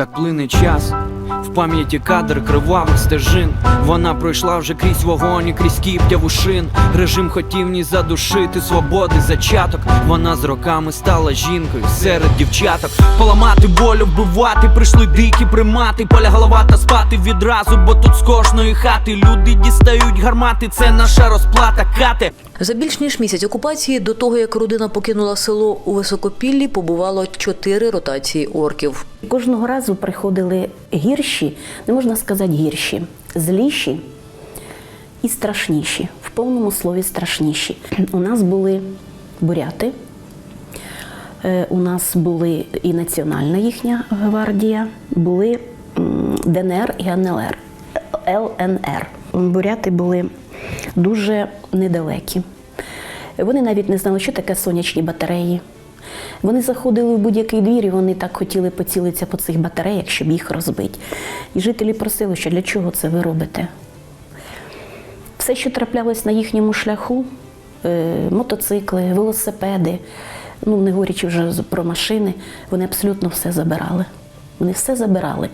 так плине час. В пам'яті кадр кривавих стежин. Вона пройшла вже крізь вогонь і крізь кіптяву шин. Режим хотів ні задушити свободи зачаток. Вона з роками стала жінкою серед дівчаток. Поламати волю, вбивати, прийшли дикі примати. Поля голова та спати відразу, бо тут з кожної хати люди дістають гармати. Це наша розплата, кате. За більш ніж місяць окупації до того, як родина покинула село у Високопіллі, побувало чотири ротації орків. Кожного разу приходили гірші, не можна сказати гірші, зліші і страшніші, в повному слові страшніші. У нас були буряти, е, у нас були і Національна їхня гвардія, були ДНР і НЛР, ЛНР. Буряти були дуже недалекі. Вони навіть не знали, що таке сонячні батареї. Вони заходили в будь-який двір, і вони так хотіли поцілитися по цих батареях, щоб їх розбити. І жителі просили, що для чого це ви робите? Все, що траплялось на їхньому шляху, е, мотоцикли, велосипеди, ну не говорячи вже про машини, вони абсолютно все забирали. Вони все забирали.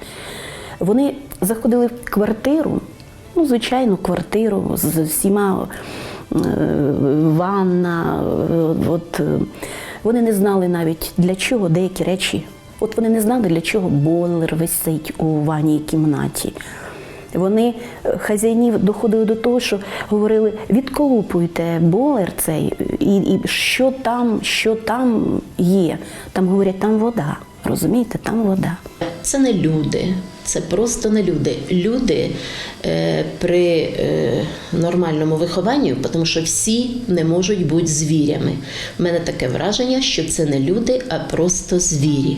Вони заходили в квартиру, ну, звичайну квартиру з всіма е, ванна. е, От, вони не знали навіть для чого деякі речі. От вони не знали, для чого бойлер висить у ванній кімнаті. Вони е, хазяїнів доходили до того, що говорили: відколупуйте бойлер цей, і, і що там, що там є. Там говорять, там вода. Розумієте, там вода. Це не люди, це просто не люди. Люди е, при е, нормальному вихованні, тому що всі не можуть бути звірями. У мене таке враження, що це не люди, а просто звірі,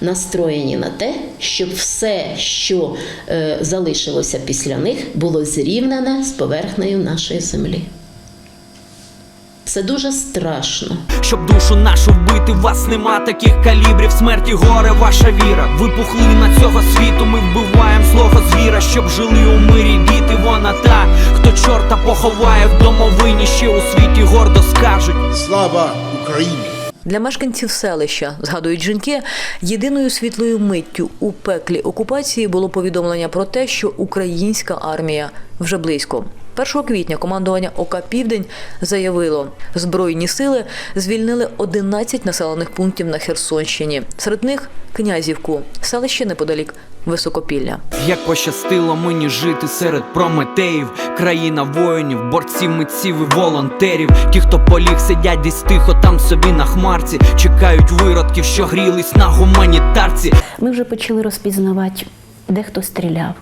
настроєні на те, щоб все, що е, залишилося після них, було зрівняне з поверхнею нашої землі. Це дуже страшно. Щоб душу нашу вбити, вас нема таких калібрів. Смерті горе, ваша віра. Ви пухлина цього світу. Ми вбиваємо злого звіра, щоб жили у мирі діти. Вона та, хто чорта поховає в домовині, ще у світі гордо скажуть. Слава Україні! Для мешканців селища, згадують жінки, єдиною світлою миттю у пеклі окупації було повідомлення про те, що українська армія вже близько. 1 квітня командування ОК Південь заявило, збройні сили звільнили 11 населених пунктів на Херсонщині. Серед них Князівку, селище неподалік Високопілля. Як пощастило мені жити серед прометеїв, країна воїнів, борців, митців і волонтерів. Ті, хто поліг, сидять десь тихо там собі на хмарці, чекають виродків, що грілись на гуманітарці. Ми вже почали розпізнавати, де хто стріляв,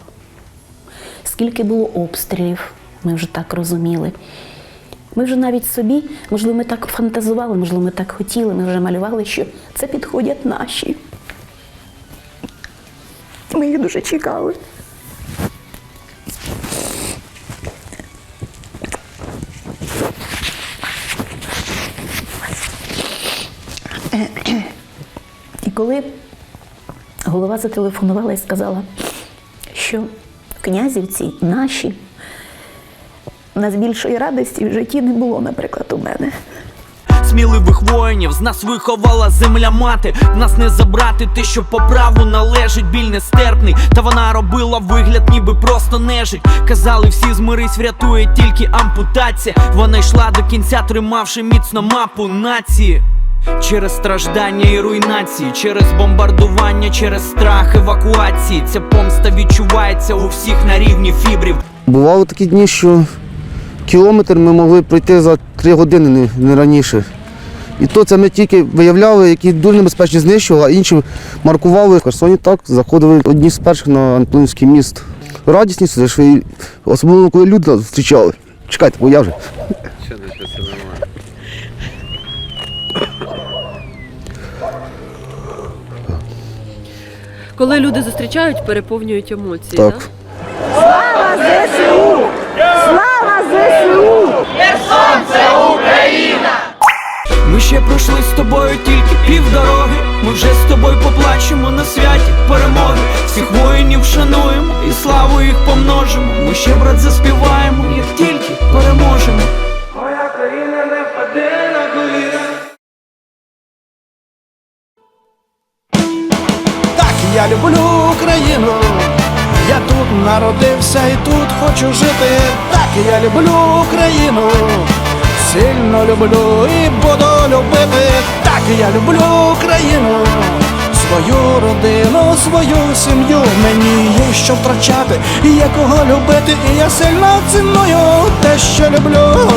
скільки було обстрілів, ми вже так розуміли. Ми вже навіть собі, можливо, ми так фантазували, можливо, ми так хотіли, ми вже малювали, що це підходять наші. Ми їх дуже чекали. І коли голова зателефонувала і сказала, що князівці наші, у нас більшої радості в житті не було, наприклад, у мене. Сміливих воїнів з нас виховала земля мати. Нас не забрати те, що по праву належить, біль нестерпний. Та вона робила вигляд, ніби просто нежить. Казали, всі змирись, врятує тільки ампутація. Вона йшла до кінця, тримавши міцно мапу нації. Через страждання і руйнації, через бомбардування, через страх евакуації. Ця помста відчувається у всіх на рівні фібрів. Бували такі дні, що кілометр ми могли пройти за три години, не, раніше. І то це ми тільки виявляли, які дуже небезпечні знищували, а інші маркували. В Херсоні так заходили одні з перших на Антонівський міст. Радісні, ж особливо коли люди нас зустрічали. Чекайте, бо я вже. Коли люди зустрічають, переповнюють емоції. Так. Да? Вже з тобою поплачемо на святі перемоги. Всіх воїнів шануємо і славу їх помножимо. Ми ще брат заспіваємо, як тільки переможемо. Моя країна не впаде на коліна. Так, я люблю Україну. Я тут народився і тут хочу жити. Так я люблю Україну. Сильно люблю і буду любити. Так я люблю Україну. Свою родину, свою сім'ю мені є що втрачати, і є кого любити, і я сильно ціную те, що люблю.